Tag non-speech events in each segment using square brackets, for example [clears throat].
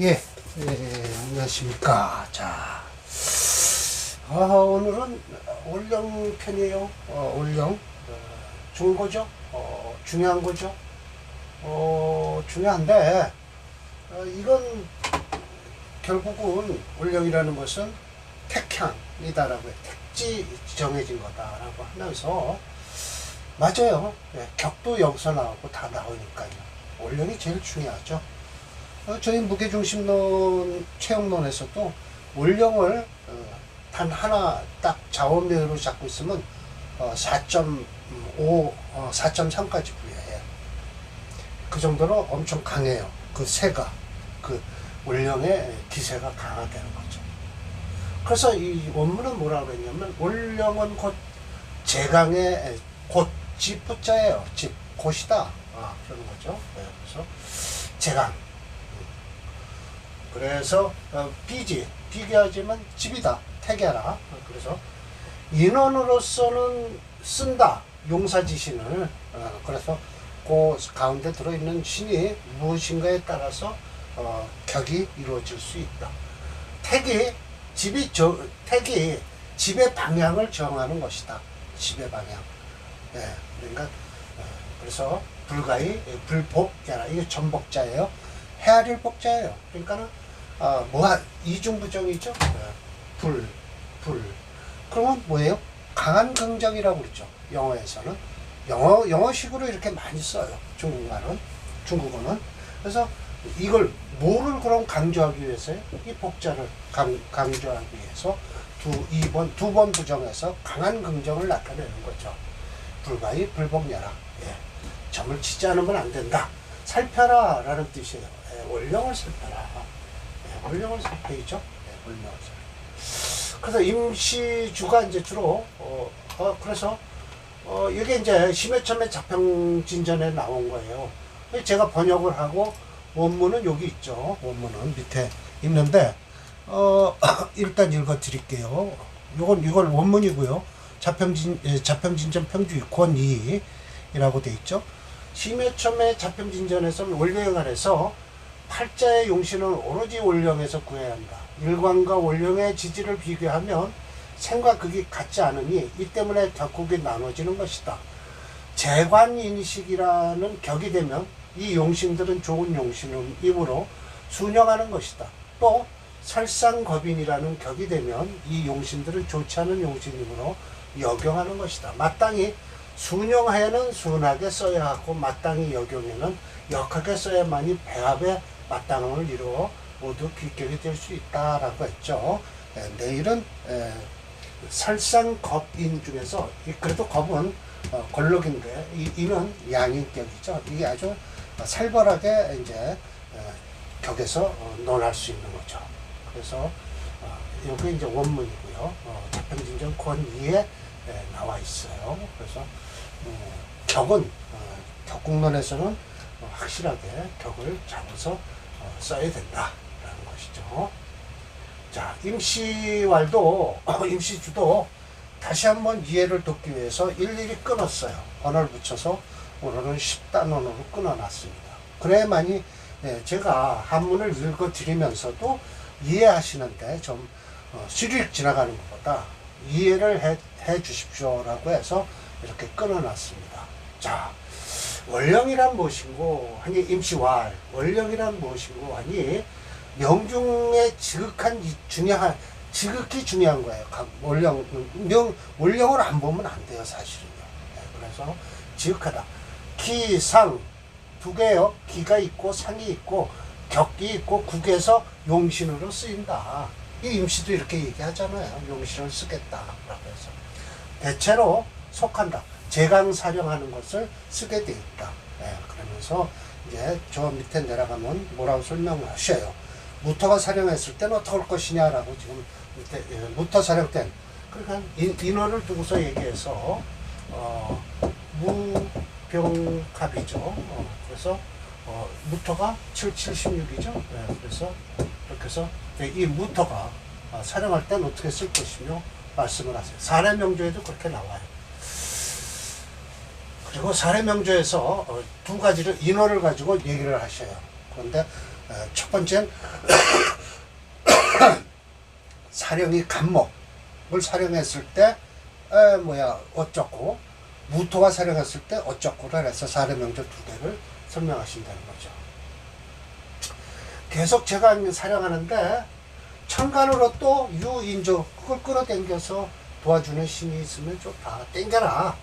예, 예, 안녕하십니까. 자, 아, 오늘은 올영 편이에요. 어, 올영. 어, 거죠? 어, 중요한 거죠? 어, 중요한데, 어, 이건 결국은 올영이라는 것은 택향이다라고 해. 택지 정해진 거다라고 하면서, 맞아요. 예, 격도 여기서 나오고 다 나오니까요. 올영이 제일 중요하죠. 어, 저희 무게중심론 체형론에서도 원령을 어, 단 하나 딱 자원배로 잡고 있으면 어, 4.5, 어, 4.3까지 부여해요. 그 정도로 엄청 강해요. 그 새가 그 원령의 기세가 강하다는 거죠. 그래서 이 원문은 뭐라 그랬냐면 원령은 곧 제강의 곧 집부자예요. 집 곧이다. 아, 그런 거죠. 네, 그래서 제강 그래서 어, 비지 비교하지만 집이다 태계라. 어, 그래서 인원으로서는 쓴다 용사지신을. 어, 그래서 그 가운데 들어있는 신이 무엇인가에 따라서 어, 격이 이루어질 수 있다. 택이 집이 저 택이 집의 방향을 정하는 것이다. 집의 방향. 예, 그러니까 어, 그래서 불가이 불복자라. 이게 전복자예요. 헤아릴 복자예요. 그러니까는 아, 뭐가 이중부정이죠. 어, 불, 불. 그러면 뭐예요? 강한 긍정이라고 그러죠. 영어에서는 영어 영어식으로 이렇게 많이 써요. 중국말은 중국어는 그래서 이걸 뭐를 그럼 강조하기 위해서요? 이 복자를 강, 강조하기 위해서 두 2번 두 번 부정해서 강한 긍정을 나타내는 거죠. 불가이 불복녀라. 예. 점을 치지 않으면 안 된다. 살펴라 라는 뜻이에요. 예, 원령을 살펴라. 예, 원령을 살펴야죠. 예, 원령을 살펴. 그래서 임시주가 이제 주로 어, 어 그래서 어 이게 이제 심해첨의 자평진전에 나온 거예요. 제가 번역을 하고 원문은 여기 있죠. 원문은 밑에 있는데 어 [coughs] 일단 읽어 드릴게요. 이건 이걸 원문이고요. 자평진 예, 자평진전 평주의 권이라고 돼 있죠. 심해첨의 자평진전에서는 원령안에서 팔자의 용신은 오로지 원령에서 구해야 한다. 일관과 원령의 지지를 비교하면 생과 극이 같지 않으니 이 때문에 격국이 나눠지는 것이다. 재관인식이라는 격이 되면 이 용신들은 좋은 용신이므로 순영하는 것이다. 또 설상겁인이라는 격이 되면 이 용신들은 좋지 않은 용신이므로 역용하는 것이다. 마땅히 순영하에는 순하게 써야 하고 마땅히 역용에는 역하게 써야만이 배합의 마땅함을 이루어 모두 귀격이 될 수 있다라고 했죠. 에, 내일은 에, 설상겁인 중에서 이- 그래도 겁은 어, 걸록인데 이, 이는 양인격이죠. 이게 아주 살벌하게 이제 에, 격에서 어, 논할 수 있는 거죠. 그래서 어, 여기 이제 원문이고요. 어, 자평진전 권위에 에, 나와 있어요. 그래서 어, 격은 어, 격국론에서는 어, 확실하게 격을 잡아서 어, 써야 된다라는 것이죠. 자, 임시왈도, [clears throat] 임시주도 다시 한번 이해를 돕기 위해서 일일이 끊었어요. 언어를 붙여서 오늘은 10단원으로 끊어놨습니다. 그래야만이 예, 제가 한문을 읽어드리면서도 이해하시는데 좀 어, 스릴 지나가는 것보다 이해를 해, 해 주십시오라고 해서 이렇게 끊어놨습니다. 자, 원령이란 무엇인고 하니 임시왈 원령이란 무엇인고 하니 명중의 지극한 이- 중요한 지극히 중요한 거예요. 각 원령 명 원령을 안 보면 안 돼요 사실은요. 네, 그래서 지극하다. 기상 두 개요. 기가 있고 상이 있고 격이 있고 국에서 용신으로 쓰인다. 이 임시도 이렇게 얘기하잖아요. 용신을 쓰겠다라고 해서 대체로 속한다. 재강 사령하는 것을 쓰게 돼 있다. 예, 그러면서 이제 저 밑에 내려가면 뭐라고 설명을 하셔요. 무터가 사령했을 때는 어떻게 할 것이냐라고 지금 밑에 예, 무터 사령 때 그러니까 인, 인원을 두고서 얘기해서 어, 무병갑이죠. 어, 그래서 어, 무터가 7, 76이죠. 예, 그래서 이렇게 해서 이 무터가 어, 사령할 때는 어떻게 쓸 것이며 말씀을 하세요. 사례 명조에도 그렇게 나와요. 그리고 사례명조에서 어, 두 가지를 인어를 가지고 얘기를 하셔요. 그런데 어, 첫 번째는 [coughs] 사령이 간목을 사령했을 때 에, 뭐야 어쩌고 무토가 사령했을 때 어쩌고를 해서 사례명절 두 개를 설명하신다는 거죠. 계속 제가 사령하는데 천간으로 또 유인조 그걸 끌어당겨서 도와주는 신이 있으면 좋다. 땡겨라.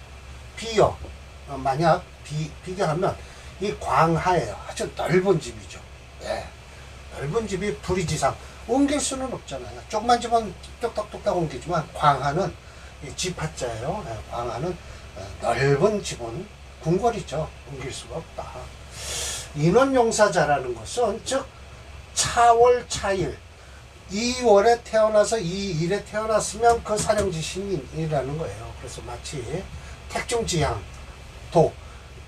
비요. 어, 만약 비, 비교하면 이 광하예요. 아주 넓은 집이죠. 예. 넓은 집이 불이지상 옮길 수는 없잖아요. 조그만 집은 뚝딱뚝딱 옮기지만 광하는 이 집하자예요. 예, 광하는 어, 넓은 집은 궁궐이죠. 옮길 수가 없다. 인원용사자라는 것은 즉 차월 차일 2월에 태어나서 2일에 태어났으면 그 사령지 신이라는 거예요. 그래서 마치 택중지향 도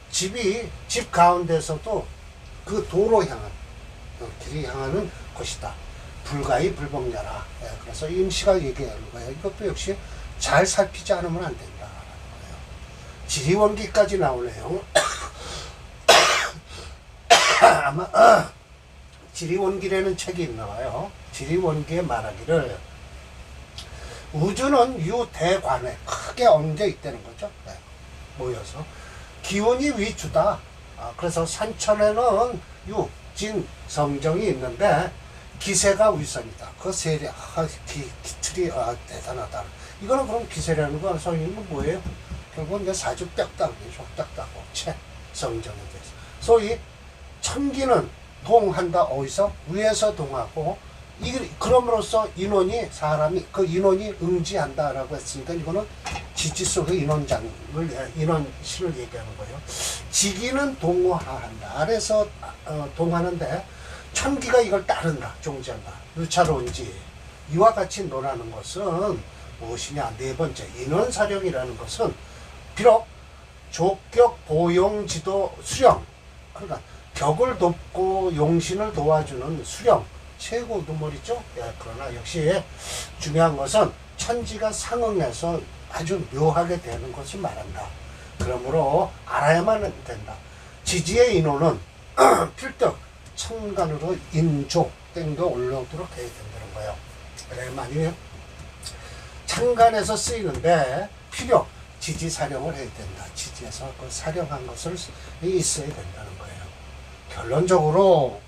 집이 집 가운데서도 그 도로 향한 어, 길이 향하는 곳이다. 불가히 불복녀라. 예, 그래서 임시가 얘기하는 거예요. 이것도 역시 잘 살피지 않으면 안 된다. 지리원기까지 나오네요. [coughs] 아마 어, [coughs] 지리원기라는 책이 있나 봐요. 지리원기에 말하기를 우주는 유대관에 크게 엉겨 있다는 거죠. 네, 모여서 기운이 위주다. 아, 그래서 산천에는 유, 진, 성정이 있는데 기세가 위선이다. 그 세력, 아, 기, 기틀이 아, 대단하다. 이거는 그럼 기세라는 건 성인은 뭐예요? 결국은 이제 사주 뼈다귀죠. 뼈다고 채 성정에 대해서. 소위 천기는 동한다 어디서 위에서 동하고 이 그럼으로써 인원이 사람이 그 인원이 응지한다라고 했으니까 이거는 지지 속의 인원장을 인원실을 얘기하는 거예요. 지기는 동화한다. 아래서 어, 동하는데 천기가 이걸 따른다, 종지한다. 유차론지 이와 같이 논하는 것은 무엇이냐? 네 번째 인원사령이라는 것은 비록 족격 보용지도 수령 그러니까 격을 돕고 용신을 도와주는 수령 최고 우두머리죠. 예, 그러나 역시 중요한 것은 천지가 상응해서 아주 묘하게 되는 것을 말한다. 그러므로 알아야만 된다. 지지의 인호는 [clears throat] 필득 천간으로 인조 땡겨 올라오도록 해야 된다는 거예요. 그래야만이 천간에서 쓰이는데 필요 지지 사령을 해야 된다. 지지에서 그 사령한 것을 있어야 된다는 거예요. 결론적으로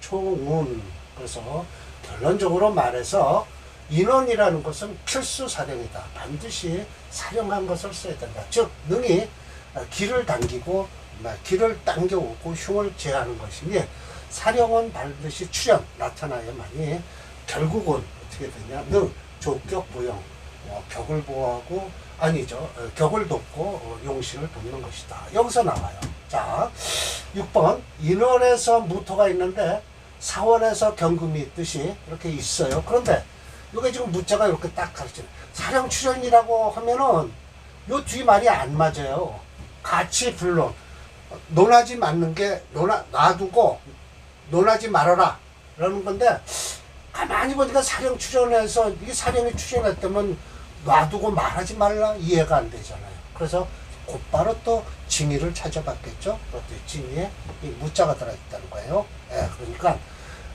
총운 그래서 결론적으로 말해서 인원이라는 것은 필수 사령이다. 반드시 사령한 것을 써야 된다. 즉 능히 길을 당기고 길을 당겨오고 흉을 제하는 것이니 사령은 반드시 출현 나타나야만이 결국은 어떻게 되냐 능 조격 보영 어, 격을 보호하고 아니죠 어, 격을 돕고 어, 용신을 돕는 것이다. 여기서 나와요. 자 6번 인원에서 무토가 있는데 사원에서 경금이 있듯이 이렇게 있어요. 그런데 이게 지금 무자가 이렇게 딱 가르치는 사령 출연이라고 하면은 요 뒤 말이 안 맞아요. 같이 불론 논하지 맞는 게 논하 놔두고 논하지 말아라 라는 건데 가만히 보니까 사령 출연해서 이게 사령이 출연했다면 놔두고 말하지 말라 이해가 안 되잖아요. 그래서 곧바로 또 징의를 찾아봤겠죠. 그것도 징의에 이 무자가 들어있다는 거예요. 예, 그러니까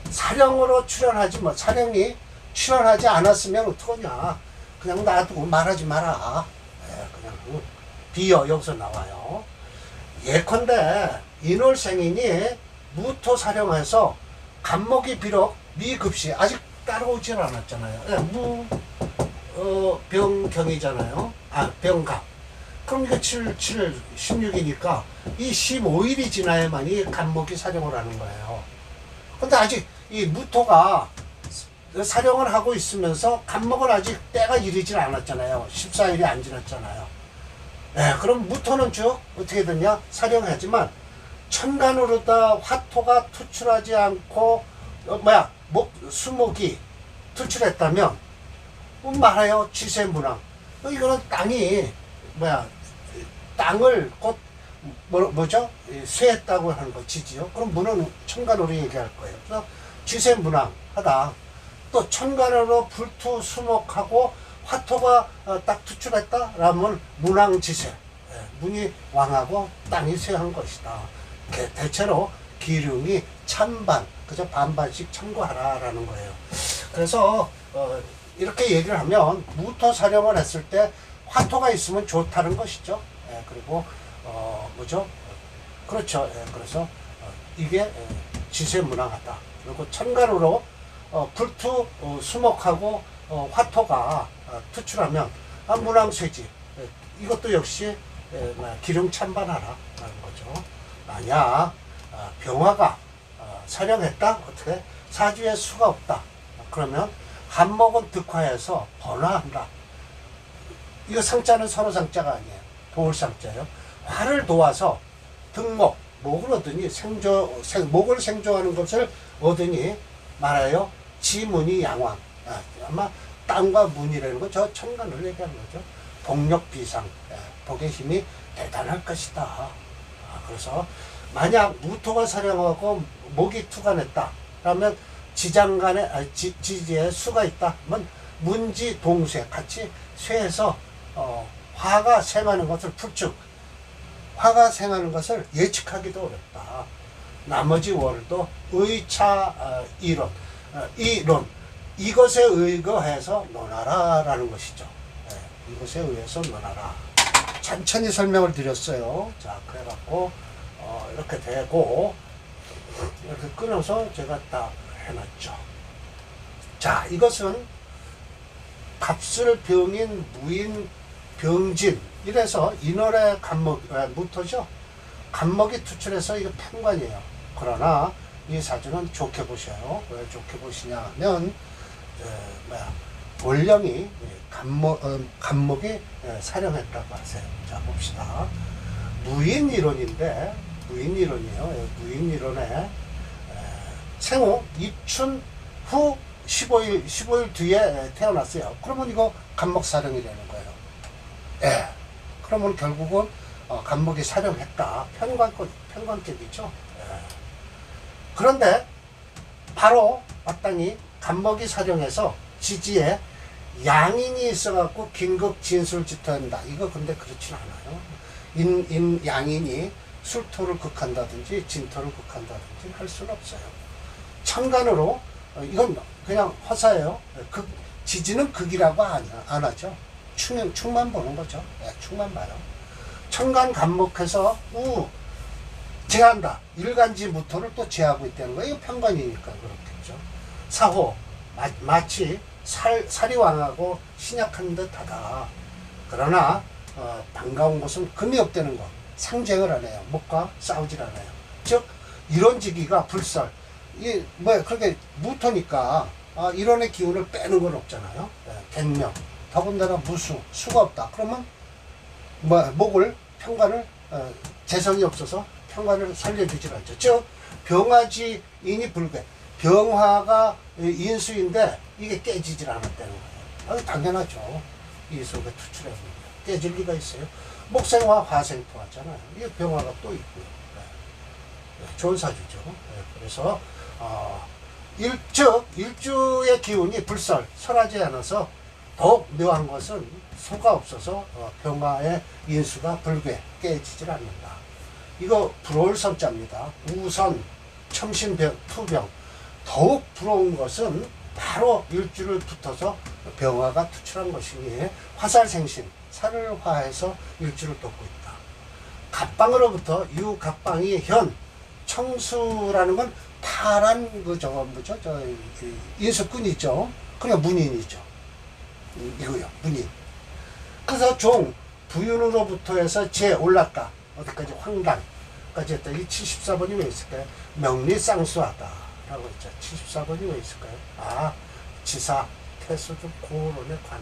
사령으로 출연하지 뭐 사령이 출연하지 않았으면 어떡하냐. 그냥 놔두고 말하지 마라. 예, 그냥 비어 여기서 나와요. 예컨대 인월생인이 무토 사령해서 간목이 비록 미급시 아직 따라오질 않았잖아요. 예, 무, 어, 병경이잖아요. 아, 병갑. 그럼 이거 7, 7, 16이니까 이 15일이 지나야만 이 간목이 사령을 하는 거예요. 근데 아직 이 무토가 사령을 하고 있으면서 간목은 아직 때가 이르질 않았잖아요. 14일이 안 지났잖아요. 네, 그럼 무토는 쭉 어떻게 되냐? 사령하지만 천간으로 다 화토가 투출하지 않고 어, 뭐야 목 수목이 투출했다면 뭐 말해요 지세문항 어, 이거는 땅이 뭐야 땅을 곧 뭐, 뭐죠 쇠했다고 하는 거 지지요 그럼 문은 천간으로 얘기할 거예요 그래서 지세문항 하다 또 천간으로 불투 수목하고 화토가 어, 딱 투출했다 라면 문항지세 예, 문이 왕하고 땅이 쇠한 것이다 대- 대체로 기륭이 찬반 그저 반반씩 참고하라라는 거예요. 그래서 어, 이렇게 얘기를 하면 무토 사령을 했을 때 화토가 있으면 좋다는 것이죠. 예, 그리고 어, 뭐죠? 그렇죠. 예, 그래서 어, 이게 예, 지세문항하다. 그리고 천간으로 어, 불투 어, 수목하고 어, 화토가 어, 투출하면 아, 문항쇠지. 예, 이것도 역시 예, 기름 찬반하라 라는 거죠. 만약 아, 병화가 어, 사령했다 어떻게 사주에 수가 없다. 그러면 한목은 득화해서 번화한다. 이거 상자는 서로 상자가 아니에요. 도울 상자예요. 화를 도와서 등목, 목을 얻으니 생조, 생, 목을 생조하는 것을 얻으니 말하여 지문이 양왕. 아, 아마 땅과 문이라는 건 저 천간을 얘기하는 거죠. 복력 비상, 예, 복의 힘이 대단할 것이다. 아, 그래서 만약 무토가 사령하고 목이 투간했다. 그러면 지장간에 아, 지, 지지에 수가 있다. 그러면 문지 동쇠 같이 쇠해서 어, 화가 생하는 것을 풀쭉 화가 생하는 것을 예측하기도 어렵다. 나머지 월도 의차 어, 이론 어, 이론 이것에 의거해서 논하라라는 것이죠. 예, 이것에 의해서 논하라. 천천히 설명을 드렸어요. 자, 그래갖고 어, 이렇게 되고 이렇게 끊어서 제가 딱 해놨죠. 자, 이것은 갑술 병인 무인 병진 이래서 인월의 간목 아, 무토죠. 간목이 투출해서 이거 편관이에요. 그러나 이 사주는 좋게 보셔요. 왜 좋게 보시냐 하면 에, 뭐야 월령이 간목 어, 간목이 에, 사령했다고 하세요. 자 봅시다. 무인 이론인데 무인 이론이에요. 예, 무인 이론에 에, 생후 입춘 후 15일 15일 뒤에 태어났어요. 그러면 이거 간목 사령이 되는 거예요. 예. 그러면 결국은 어, 간목이 사령했다. 편관권 편관격이죠. 예. 그런데 바로 마땅히 간목이 사령해서 지지에 양인이 있어갖고 긴급 진술 짓한다. 이거 근데 그렇진 않아요. 인, 인 양인이 술토를 극한다든지 진토를 극한다든지 할 수는 없어요. 천간으로 어, 이건 그냥 허사예요. 극 지지는 극이라고 안, 안 하죠. 충, 충만 보는 거죠. 예, 충만 봐요. 천간 간목해서 우 제한다. 일간지 무토를 또 제하고 있다는 거예요. 편관이니까 그렇겠죠. 사호 마, 마치 살, 살이 왕하고 신약한 듯하다. 그러나 어, 반가운 것은 금이 없다는 것. 상쟁을 안 해요. 목과 싸우질 않아요. 즉 이론지기가 불설. 이뭐 그렇게 무토니까 아, 이론의 기운을 빼는 건 없잖아요. 예, 갱명. 더군다나 무수 수가 없다. 그러면 뭐 목을 평관을 어, 재성이 없어서 평관을 살려주질 않죠. 즉 병화지 인이 불괴. 병화가 인수인데 이게 깨지질 않았다는 거예요. 아, 당연하죠. 이 속에 투출해 보면 깨질 리가 있어요. 목생화 화생토 하잖아요. 이게 병화가 또 있고요. 네. 네, 좋은 사주죠. 네, 그래서 어, 일즉 일주의 기운이 불설 설하지 않아서 더욱 묘한 것은 소가 없어서 어, 병화의 인수가 불괴 깨지질 않는다. 이거 부러울 선자입니다. 우선 첨신병 투병 더욱 부러운 것은 바로 일주를 붙어서 병화가 투출한 것이니 화살생신 살을 화해서 일주를 돕고 있다. 갑방으로부터 유갑방이 현 청수라는 건 파란 그 저거 뭐죠 저 이- 인수꾼이죠. 그냥 문인이죠. 음, 이거요 문인. 그래서 종 부윤으로부터 해서 제 올랐다 어디까지 황당까지 했다. 이 74번이 왜 있을까요? 명리쌍수하다. 라고 했죠. 74번이 왜 있을까요? 아, 지사, 태수 좀 고론의 관.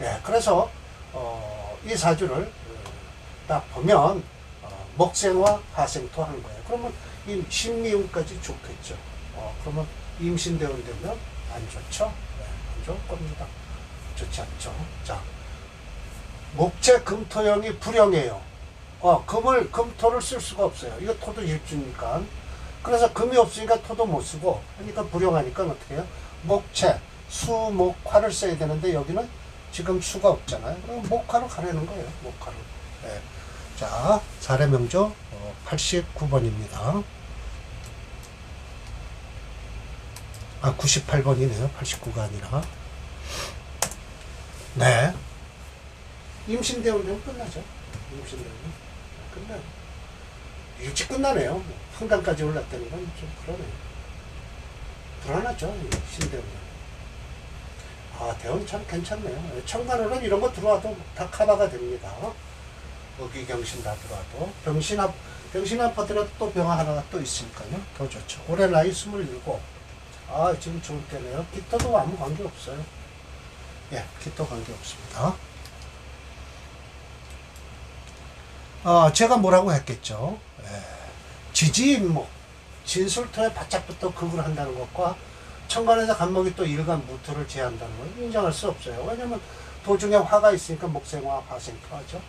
예, 그래서, 어, 이 사주를 어, 딱 보면, 어, 목생과 화생토 하는 거예요. 그러면 이 신미운까지 좋겠죠. 어, 그러면 임신대원 되면 안 좋죠? 네, 안 좋을 겁니다. 좋지 않죠. 자, 목재 금토형이 불형이에요. 어, 금을, 금 토를 쓸 수가 없어요. 이거 토도 일주니까. 그래서 금이 없으니까 토도 못 쓰고, 그러니까 불용하니까 어떻게 해요? 목채, 수, 목, 화를 써야 되는데 여기는 지금 수가 없잖아요. 그럼 목화로 가려는 거예요, 목화로. 네. 자, 사례 명조 어, 89번입니다. 아, 98번이네요. 89가 아니라. 네. 임신대원은 끝나죠. 임신대원은. 끝나요. 일찍 끝나네요. 뭐 평단까지 올랐다는 건 좀 그러네요. 불안하죠. 이 신대원은. 아, 대원 참 괜찮네요. 청관으로는 이런 거 들어와도 다 커버가 됩니다. 어기경신 다 들어와도. 병신합, 병신합하더라도 또 병화 하나가 또 있으니까요. 더 좋죠. 올해 나이 27. 아, 지금 좋을 때네요. 기토도 아무 관계 없어요. 예, 기토 관계 없습니다. 어, 제가 뭐라고 했겠죠. 예, 지지인목, 진술토에 바짝부터 극을 한다는 것과 천간에서 간목이 또 일간 무토를 제한다는 걸 인정할 수 없어요. 왜냐면 도중에 화가 있으니까 목생화, 화생토 하죠.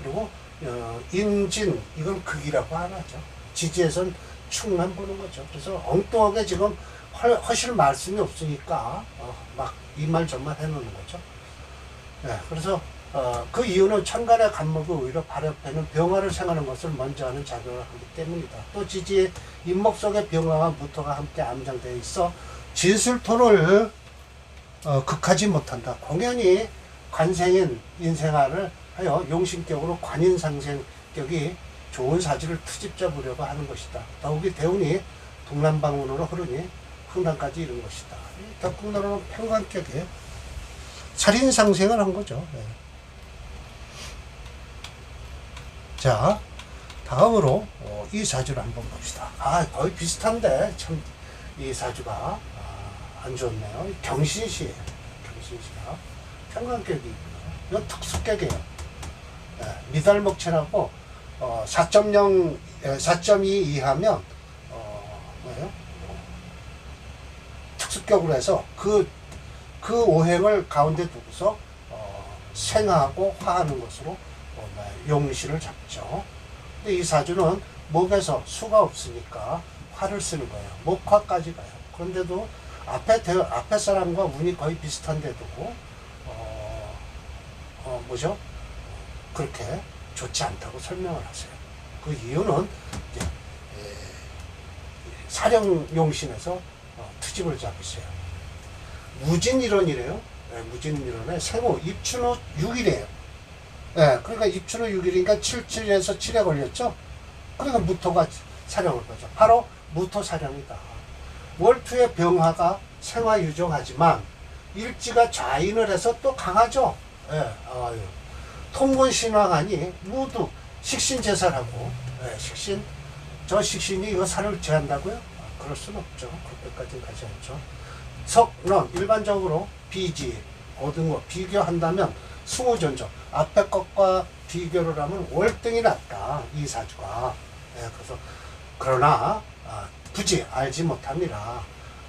그리고 어, 인진, 이건 극이라고 안 하죠. 지지에선 축만 보는 거죠. 그래서 엉뚱하게 지금 허, 허실 말씀이 없으니까 어, 막이 말 저말 해놓는 거죠. 네, 그래서 어, 그 이유는 천간의 간목이 오히려 발협에는 병화를 생하는 것을 먼저 하는 작용을 하기 때문이다. 또 지지의 인목 속에 병화와 무토가 함께 암장되어 있어 진술토를 어, 극하지 못한다. 공연히 관생인 인생화를 하여 용신격으로 관인상생격이 좋은 사주를 트집 잡으려고 하는 것이다. 더욱이 대운이 동남방문으로 흐르니 흥당까지 이른 것이다. 이 덕궁나라는 평관격이에요. 살인상생을 한 거죠. 네. 자, 다음으로 어, 이 사주를 한번 봅시다. 아, 거의 비슷한데 참 이 사주가 아, 안 좋네요. 경신시예요. 경신시가 평관격이고요. 이건 특수격이에요. 예, 미달목체라고 어, 4.0, 4.2 이하면 어, 뭐예요? 특수격으로 해서 그, 그 오행을 가운데 두고서 어, 생하고 화하는 것으로 용시를 잡죠. 근데 이 사주는 목에서 수가 없으니까 화를 쓰는 거예요. 목화까지 가요. 그런데도 앞에 대, 앞에 사람과 운이 거의 비슷한데도 어, 어 뭐죠? 그렇게 좋지 않다고 설명을 하세요. 그 이유는 이제 에, 사령 용신에서 어, 트집을 잡으세요. 무진일원이래요. 예, 무진일원에 생후 입춘후 6일이에요. 예, 그러니까 입춘후 6일이니까 77에서 7에 걸렸죠. 그러니까 무토가 사령을 거죠. 바로 무토 사령이다. 월투의 병화가 생화 유정하지만 일지가 좌인을 해서 또 강하죠. 예, 아유. 통곤 신화가니 모두 식신 제사라고 예, 식신 저 식신이 이거 살을 제한다고요? 아, 그럴 수는 없죠. 그렇게까지는 가지 않죠. 석론 일반적으로 비지 고등어 비교한다면 승우전조 앞에 것과 비교를 하면 월등히 낫다 이 사주가 예, 그래서 그러나 아, 굳이 알지 못합니다.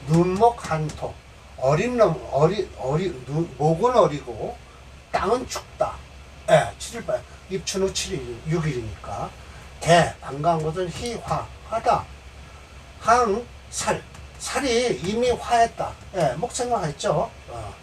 눈목 한토 어린 놈 어리 어리 눈, 목은 어리고 땅은 춥다. 예, 7일 입춘 후 7일 6일이니까 대 반가운 것은 희화 화다 항살 살이 이미 화했다. 예, 목생화 했죠. 어.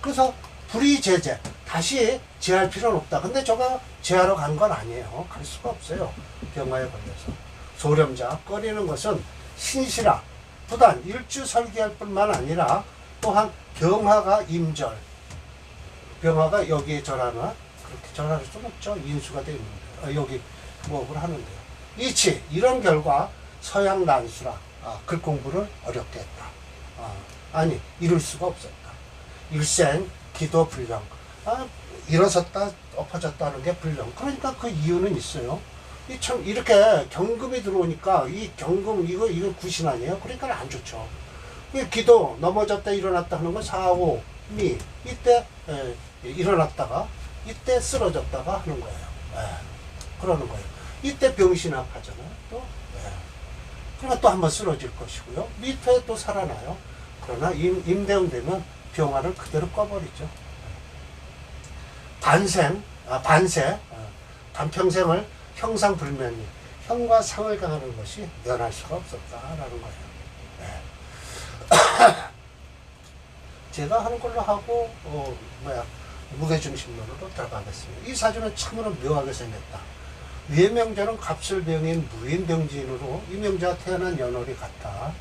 그래서 불이 제재 다시 제할 필요는 없다. 근데 저가 제하러 간 건 아니에요. 갈 수가 없어요. 병화에 걸려서 소렴자 꺼리는 것은 신시라 부단 일주 설계할 뿐만 아니라 또한 병화가 임절 병화가 여기에 절하나 그렇게 절할 수는 없죠. 인수가 되어 있는데 어, 여기 무업을 하는데요. 이치 이런 결과 서양 난수라 아, 글 공부를 어렵게 했다. 아, 아니 이룰 수가 없었다. 일생 기도 불령 아, 일어섰다 엎어졌다 하는 게 불령 그러니까 그 이유는 있어요. 이 참 이렇게 경금이 들어오니까 이 경금 이거 이거 구신 아니에요? 그러니까 안 좋죠. 이 기도 넘어졌다 일어났다 하는 건 사오 미 이때 에, 일어났다가 이때 쓰러졌다가 하는 거예요. 예, 그러는 거예요. 이때 병신학 하잖아요. 또 예. 그러니까 또 한번 쓰러질 것이고요. 밑에 또 살아나요. 그러나 임, 임대운 되면 병화를 그대로 꺼버리죠. 반생, 아, 반세, 어, 반평생을 형상불면이 형과 상을 강하는 것이 면할 수가 없었다라는 거예요. 네. [coughs] 제가 하는 걸로 하고 어, 뭐야 무게중심론으로 들어가겠습니다. 이 사주는 참으로 묘하게 생겼다. 위의 명자는 갑술병인 무인병진으로 이 명자가 태어난 연월이 같다.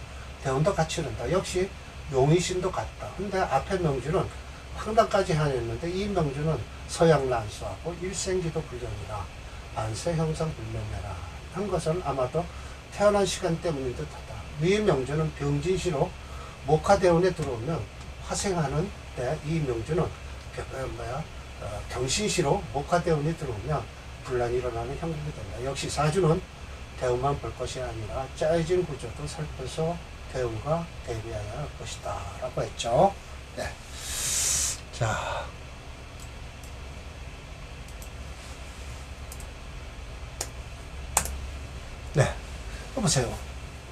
대운도 같이 흐른다. 역시 용의신도 같다. 근데 앞에 명주는 황당까지 해냈는데 이 명주는 서양 난수하고 일생기도 불량이라 안세 형상 불명해라 한 것은 아마도 태어난 시간 때문인 듯하다. 위 명주는 병진시로 목화대원에 들어오면 화생하는 때 이 명주는 겨- 어, 뭐야 어, 경신시로 목화대원이 들어오면 분란이 일어나는 형국이 된다. 역시 사주는 대운만 볼 것이 아니라 짜여진 구조도 살펴서 대운과 대비해야 할 것이다. 라고 했죠. 네. 자. 네. 이거 보세요.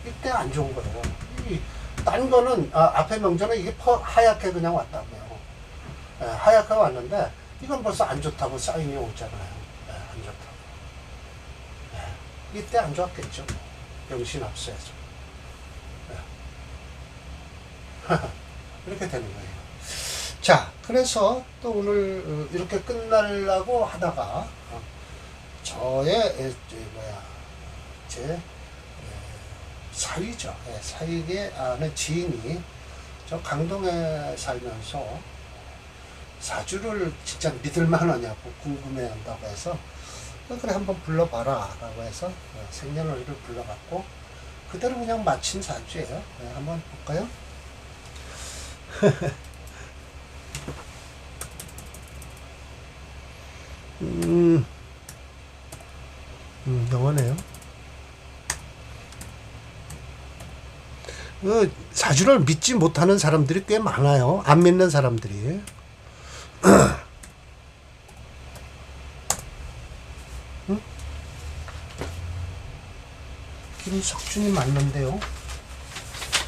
이때 안 좋은 거예요. 이, 딴 거는, 아, 앞에 명전은 이게 퍼, 하얗게 그냥 왔다고요. 예, 하얗게 왔는데, 이건 벌써 안 좋다고 사인이 오잖아요. 예, 안 좋다고. 예, 이때 안 좋았겠죠. 병신 앞서에서. 예. [laughs] 이렇게 되는 거예요. 자, 그래서 또 오늘 어, 이렇게 끝날라고 하다가, 어, 저의, 뭐야, 제, 에, 사위죠. 예, 사위의 아는 지인이 저 강동에 살면서 사주를 진짜 믿을 만 하냐고 궁금해 한다고 해서 어, 그래 한번 불러봐라 라고 해서 어, 생년월일을 불러봤고 그대로 그냥 마친 사주예요 네, 한번 볼까요? [laughs] 음, 음 영어네요 그 사주를 믿지 못하는 사람들이 꽤 많아요 안 믿는 사람들이 [clears throat] 김석준이 맞는데요.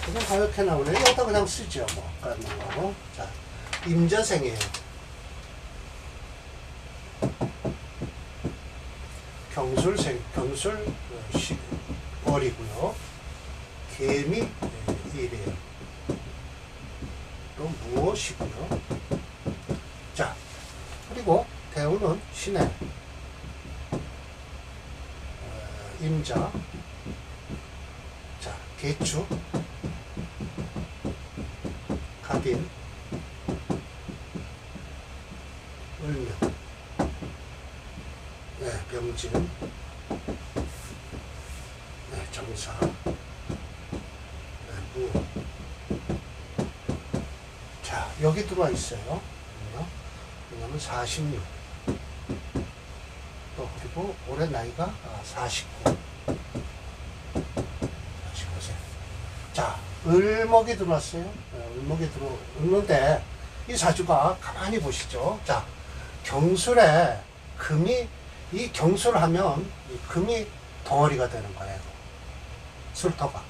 그냥 가볍게 나오네. 여기다 그냥 쓰죠. 뭐. 까는. 자, 임자생이에요. 경술생, 경술 어, 시, 월이고요. 개미 네, 일이에요. 또 무엇이고요. 자, 그리고 대우는 신해. 어, 임자. 자, 개축, 갑인, 을묘, 네, 병진, 네, 정사, 네, 무. 자, 들어와 있어요. 왜냐면 46. 또 그리고 올해 나이가 아, 49. 49세. 자, 을목이 들어왔어요. 네, 을목이 들어오는데 이 사주가 가만히 보시죠. 자, 경술에 금이 이 경술하면 이 금이 덩어리가 되는 거예요. 술토가.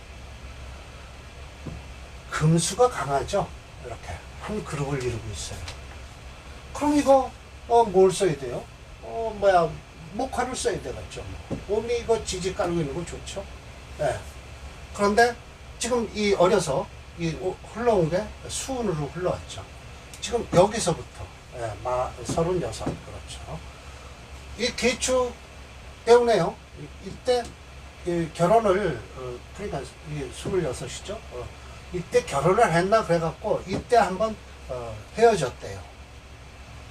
금수가 강하죠. 이렇게 한 그룹을 이루고 있어요. 그럼 이거 어 뭘 써야 돼요? 어 뭐야 목화를 써야 되겠죠. 몸이 이거 지지 깔고 있는 거 좋죠. 예. 그런데 지금 이 어려서 이 오- 흘러온 게 수운으로 흘러왔죠. 지금 여기서부터 예, 마 서른여섯 그렇죠. 이 개축 때문에요. 이- 이때 이 결혼을 어, 그러니까 이게 스물여섯이죠. 어, 이때 결혼을 했나 그래갖고 이때 한번 어, 헤어졌대요.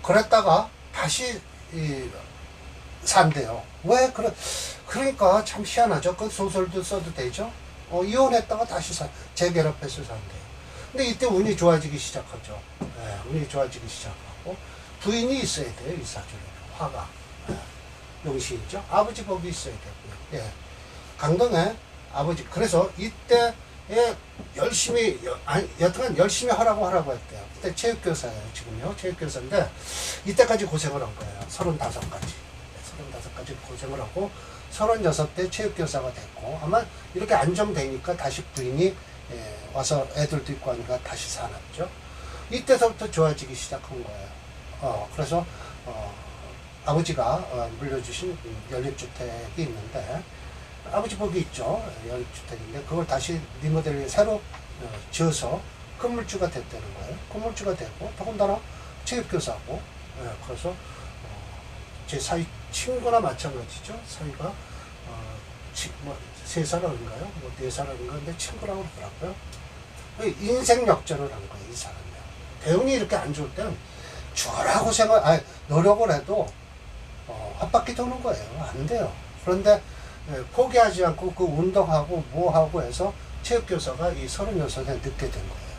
그랬다가 다시 이, 산대요. 왜 그래? 그러니까 참 희한하죠. 그 소설도 써도 되죠. 어, 이혼했다가 다시 사, 재결합해서 산대요. 근데 이때 운이 좋아지기 시작하죠. 예, 운이 좋아지기 시작하고 부인이 있어야 돼요. 이 사주는 화가 예, 용신이죠. 아버지 복이 있어야 되고요. 예. 강동에 아버지 그래서 이때 에 열심히 여, 아니, 여튼간 열심히 하라고 하라고 했대요. 그때 체육교사예요 지금요 체육교사인데 이때까지 고생을 한 거예요. 서른다섯까지 서른다섯까지 고생을 하고 서른여섯 때 체육교사가 됐고 아마 이렇게 안정되니까 다시 부인이 예, 와서 애들도 있고 하니까 다시 살았죠. 이때서부터 좋아지기 시작한 거예요. 어, 그래서 어, 아버지가 어, 물려주신 음, 연립주택이 있는데 아버지 복이 있죠. 연립주택인데 그걸 다시 리모델링 새로 어, 지어서 건물주가 됐다는 거예요. 건물주가 되고 더군다나 체육교사고 예, 그래서 어, 제 사위 친구나 마찬가지죠. 사위가 어, 치, 뭐, 세살 어린가요? 뭐, 네살 어린가? 근데 친구라고 그러더라고요. 인생 역전을 한 거예요, 이 사람이. 대운이 이렇게 안 좋을 때는 죽으라 고생을, 아니, 노력을 해도, 어, 헛바퀴 도는 거예요. 안 돼요. 그런데, 예, 포기하지 않고 그 운동하고 뭐하고 해서 체육교사가 이 36에 늦게 된 거예요.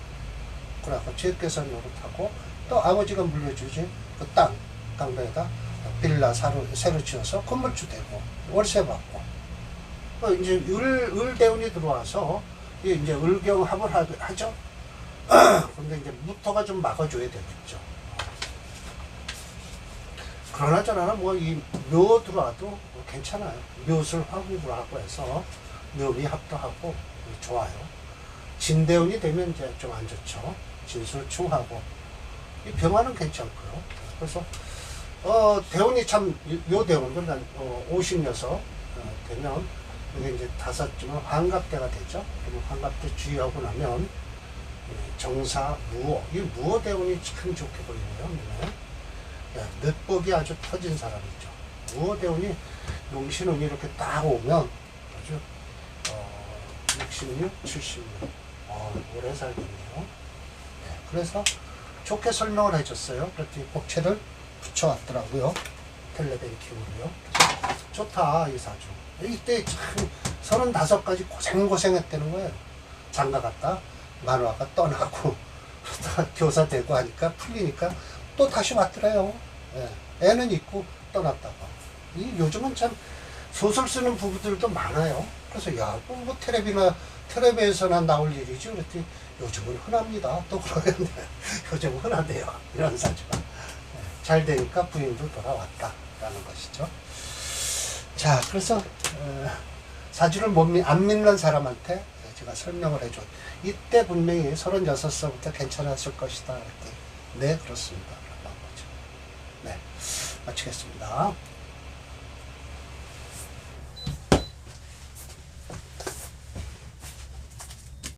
그래갖고 체육교사 노릇하고 또 아버지가 물려주지 그 땅, 강변에다 빌라 사로, 새로 지어서 건물주 되고 월세 받고 어, 이제 을, 을대운이 들어와서 이제 을경합을 하, 하죠. [clears throat] 근데 이제 무토가 좀 막아줘야 되겠죠. 그러나 저러나 뭐이묘 들어와도 뭐 괜찮아요. 묘술 화국을 하고 해서 묘미 합도하고 좋아요. 진대운이 되면 이제 좀 안 좋죠. 진술충하고 이 병화는 괜찮고요. 그래서 어 대운이 참 요 대운 그러니까 어, 50녀석 어, 되면 이게 이제 다섯 주면 환갑대가 되죠. 그러면 환갑대 주의하고 나면 예, 정사 무호 이 무호 대운이 참 좋게 보이네요. 야, 늦복이 아주 터진 사람이죠. 무호 대운이 용신운이 이렇게 딱 오면 아주 어, 66, 76 어, 오래 살겠네요. 네, 그래서 좋게 설명을 해줬어요. 그랬더니 복채를 붙여왔더라고요. 텔레뱅킹으로요. 좋다, 이 사주. 이때 참 서른다섯 가지 고생고생했다는 거예요. 장가 갔다 만화가 떠나고 [laughs] 다 교사 되고 하니까 풀리니까 또 다시 왔더래요. 예, 애는 있고 떠났다가. 이 요즘은 참 소설 쓰는 부부들도 많아요. 그래서 야, 뭐, 뭐 텔레비나 텔레비에서나 나올 일이지. 그랬더니 요즘은 흔합니다. 또 그러는데 [laughs] 요즘 흔하대요. 이런 사주가. 예, 잘 되니까 부인도 돌아왔다라는 것이죠. 자, 그래서 어, 사주를 못 믿, 안 믿는 사람한테 제가 설명을 해줘. 이때 분명히 36살부터 괜찮았을 것이다. 그랬더니 네, 그렇습니다. 마치겠습니다.